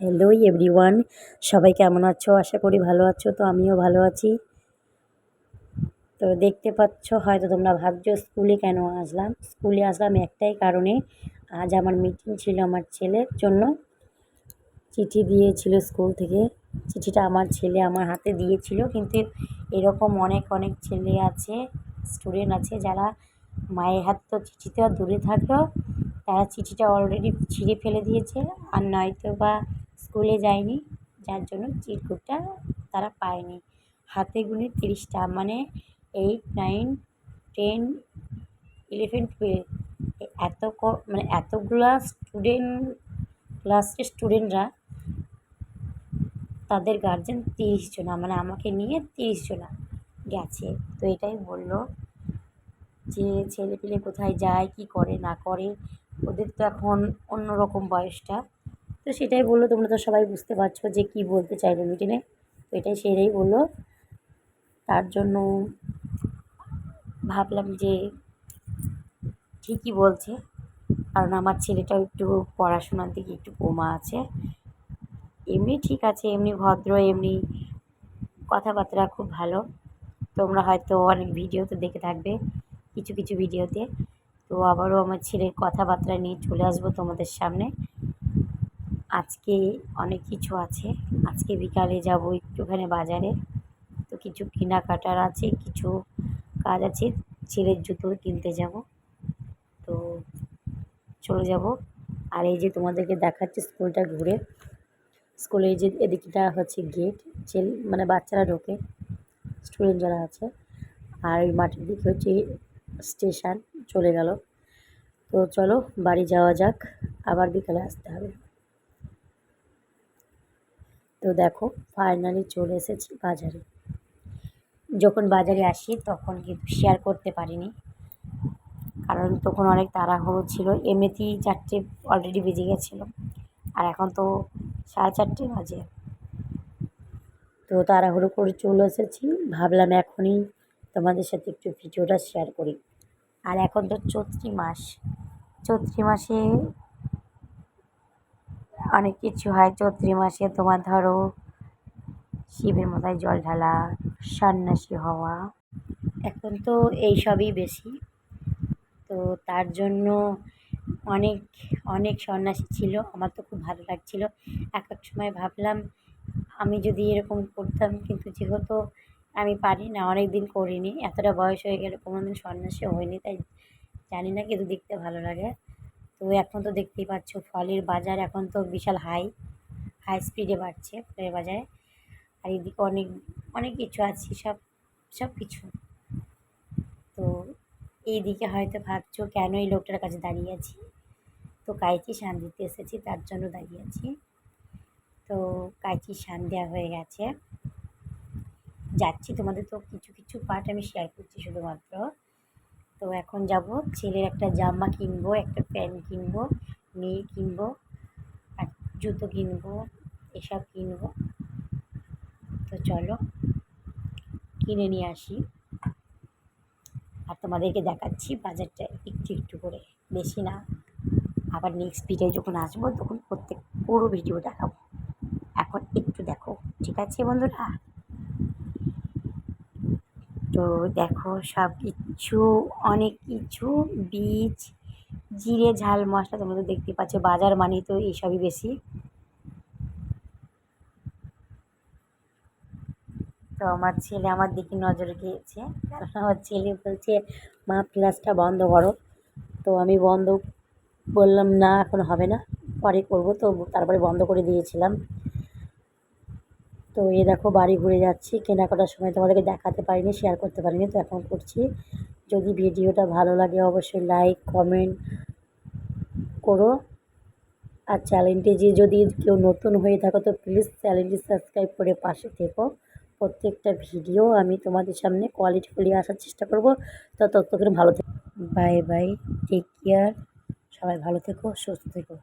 Hello everyone সবাই কেমন আছো? আশা করি ভালো আছো, তো আমিও ভালো আছি। তো দেখতে পাচ্ছ, হয়তো তোমরা ভাবছ, স্কুলে কেন আসলাম? স্কুলে আসলাম একটাই কারণে। আজ আমার মিটিং ছিল আমার ছেলের জন্য। চিঠি দিয়েছিল স্কুল থেকে। চিঠিটা আমার ছেলে আমার হাতে দিয়েছিল, কিন্তু এরকম অনেক অনেক ছেলে আছে স্টুডেন্ট আছে, যারা মায়ের হাত তো চিঠিতে দূরে থাকলেও তারা চিঠিটা অলরেডি ছিঁড়ে ফেলে দিয়েছে। আর নয়তো বা স্কুলে যায়নি, যার জন্য চিরকুটটা তারা পায়নি। হাতে গুনে তিরিশটা মানে eight nine ten eleven twelve এত ক মানে এতগুলা স্টুডেন্ট ক্লাসের স্টুডেন্টরা তাদের গার্জেন তিরিশ জনা মানে আমাকে নিয়ে তিরিশ জনা গেছে। তো এটাই বলল যে, ছেলেপিলে কোথায় যায়, কী করে, না করে, ওদের তো এখন অন্য রকম বয়সটা। তো সেটাই বলল, তোমরা তো সবাই বুঝতে পারছ যে কী বলতে চাইলো মিটিংয়ে তো এটাই সেটাই বলল। তার জন্য ভাবলাম যে ঠিকই বলছে, কারণ আমার ছেলেটাও একটু পড়াশোনার দিকে একটু কমা আছে। এমনি ঠিক আছে, এমনি ভদ্র, এমনি কথাবার্তা খুব ভালো। তোমরা হয়তো অনেক ভিডিওতে দেখে থাকবে, কিছু কিছু ভিডিওতে তো আবারও আমার ছেলের কথাবার্তা নিয়ে চলে আসব তোমাদের সামনে। আজকে অনেক কিছু আছে। আজকে বিকালে যাব একটুখানি বাজারে। তো কিছু কেনাকাটার আছে, কিছু কাজ আছে। ছেলের জুতো কিনতে যাব। তো চলে যাব। আর এই যে তোমাদেরকে দেখাচ্ছে স্কুলটা ঘুরে। স্কুলের যে এদিকটা হচ্ছে গেট ছেলে মানে বাচ্চারা ঢোকে স্টুডেন্ট যারা আছে। আর ওই মাঠের দিকে হচ্ছে স্টেশন চলে গেল। তো চলো বাড়ি যাওয়া যাক। আবার বিকালে আসতে হবে। তো দেখো ফাইনালি চলে এসেছি বাজারে। যখন বাজারে আসি, তখন কিন্তু শেয়ার করতে পারিনি। কারণ তখন অনেক তাড়াহুড়ো ছিল। এমনিতেই চারটে অলরেডি বেজে গেছিল। আর এখন তো সাড়ে চারটে বাজে। তো তাড়াহুড়ো করে চলে এসেছি। ভাবলাম এখনই তোমাদের সাথে একটু ভিডিওটা শেয়ার করি। আর এখন তো চৈত্রি মাস। চৈত্রি মাসে অনেক কিছু হয়। চৈত্রি মাসে তোমার ধরো শিবের মাথায় জল ঢালা, সন্ন্যাসী হওয়া। এখন তো এইসবই বেশি। তো তার জন্য অনেক অনেক সন্ন্যাসী ছিল। আমার তো খুব ভালো লাগছিল। এক এক সময় ভাবলাম আমি যদি এরকম করতাম, কিন্তু যেহেতু আমি পারি না অনেক দিন করিনি। এতটা বয়স হয়ে গেলে কোনো দিন সন্ন্যাসী হয়নি তাই জানি না, কিন্তু দেখতে ভালো লাগে। তো এখন তো দেখতেই পাচ্ছ ফলের বাজার এখন তো বিশাল হাই হাই স্পিডে বাড়ছে ফলের বাজারে। আর এদিকে অনেক অনেক কিছু আছে, সব সব কিছু। তো এই দিকে হয়তো ভাবছ কেন এই লোকটার কাছে দাঁড়িয়ে আছি? তো কাইচি শান দিতে এসেছি, তার জন্য দাঁড়িয়ে আছি। তো কাইচি শান দেওয়া হয়ে গেছে। যাচ্ছি, তোমাদের তো কিছু কিছু পার্ট আমি শেয়ার করছি শুধুমাত্র। তো এখন যাব, ছেলের একটা জামা কিনবো, একটা প্যান্ট কিনবো মেয়ে কিনবো, আর জুতো কিনবো, এসব কিনবো। তো চলো, কিনে নিয়ে আসি। আর তোমাদেরকে দেখাচ্ছি বাজারটা একটু একটু করে, বেশি না। আবার নেক্সট ভিডিও যখন আসব, তখন প্রত্যেক পুরো ভিডিও দেখাবো। এখন একটু দেখো, ঠিক আছে বন্ধুরা? তো দেখো সব কিছু, অনেক কিছু, বীজ, জিরে, ঝাল, মশলা তোমরা তো দেখতে পাচ্ছ, বাজার মানেই তো এইসবই বেশি। তো আমার ছেলে আমার দিকে নজর গিয়েছে, কারণ আমার ছেলে বলছে, মা ফ্ল্যাশটা বন্ধ করো। তো আমি বন্ধ বললাম না, এখন হবে না, পরে করব। তো তারপরে বন্ধ করে দিয়েছিলাম। তো এই দেখো বাড়ি ঘুরে যাচ্ছি। কেনাকাটার সময় তোমাদেরকে দেখাতে পারিনি শেয়ার করতে পারিনি, তো এখন করছি। যদি ভিডিওটা ভালো লাগে অবশ্যই লাইক কমেন্ট করো। আর চ্যানেলটি যে যদি কেউ নতুন হয়ে থাকো, তো প্লিজ চ্যানেলটি সাবস্ক্রাইব করে পাশে থেকো। প্রত্যেকটা ভিডিও আমি তোমাদের সামনে কোয়ালিটিফুলি আসার চেষ্টা করব। তো ততক্ষণ ভালো থেকো। বাই বাই টেক কেয়ার সবাই ভালো থেকো, সুস্থ থেকো।